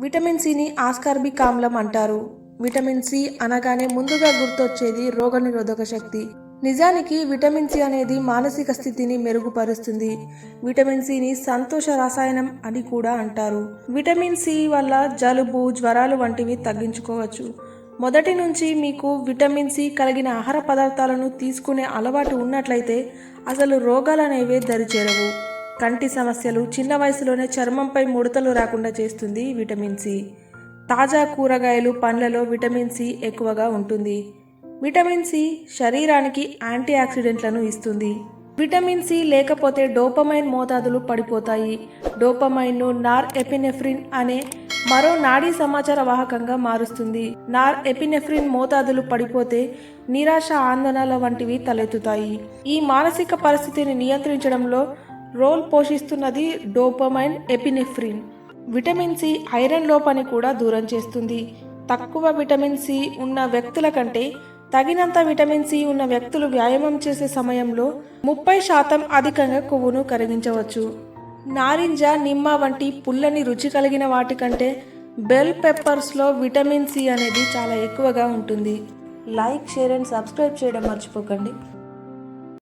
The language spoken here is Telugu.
విటమిన్ సిని ఆస్కార్బిక్ ఆమ్లం అంటారు. విటమిన్ సి అనగానే ముందుగా గుర్తొచ్చేది రోగనిరోధక శక్తి. నిజానికి విటమిన్ సి అనేది మానసిక స్థితిని మెరుగుపరుస్తుంది. విటమిన్ సిని సంతోష రసాయనం అని కూడా అంటారు. విటమిన్ సి వల్ల జలుబు జ్వరాలు వంటివి తగ్గించుకోవచ్చు. మొదటి నుంచి మీకు విటమిన్ సి కలిగిన ఆహార పదార్థాలను తీసుకునే అలవాటు ఉన్నట్లయితే అసలు రోగాలనేవే దరిచేరవు. కంటి సమస్యలు చిన్న వయసులోనే చర్మంపై ముడతలు రాకుండా చేస్తుంది విటమిన్ సి. తాజా కూరగాయలు పండ్లలో విటమిన్ సి ఎక్కువగా ఉంటుంది. విటమిన్ సి శరీరానికి యాంటీ ఆక్సిడెంట్లను ఇస్తుంది. విటమిన్ సి లేకపోతే డోపమైన్ మోతాదులు పడిపోతాయి. డోపమైన్ను నార్ ఎపినెఫ్రిన్ అనే మరో నాడీ సమాచార వాహకంగా మారుస్తుంది. నార్ ఎపినెఫ్రిన్ మోతాదులు పడిపోతే నిరాశ ఆందోళనల వంటివి తలెత్తుతాయి. ఈ మానసిక పరిస్థితిని నియంత్రించడంలో role పోషిస్తున్నది dopamine epinephrine. Vitamin C iron లోపాన్ని కూడా దూరం చేస్తుంది. తక్కువ విటమిన్ సి ఉన్న వ్యక్తుల కంటే తగినంత విటమిన్ సి ఉన్న వ్యక్తులు వ్యాయామం చేసే సమయంలో ముప్పై శాతం అధికంగా కొవ్వును కరిగించవచ్చు. నారింజ నిమ్మ వంటి పుల్లని రుచి కలిగిన వాటికంటే బెల్ పెప్పర్స్లో విటమిన్ సి అనేది చాలా ఎక్కువగా ఉంటుంది. లైక్ షేర్ అండ్ సబ్స్క్రైబ్ చేయడం మర్చిపోకండి.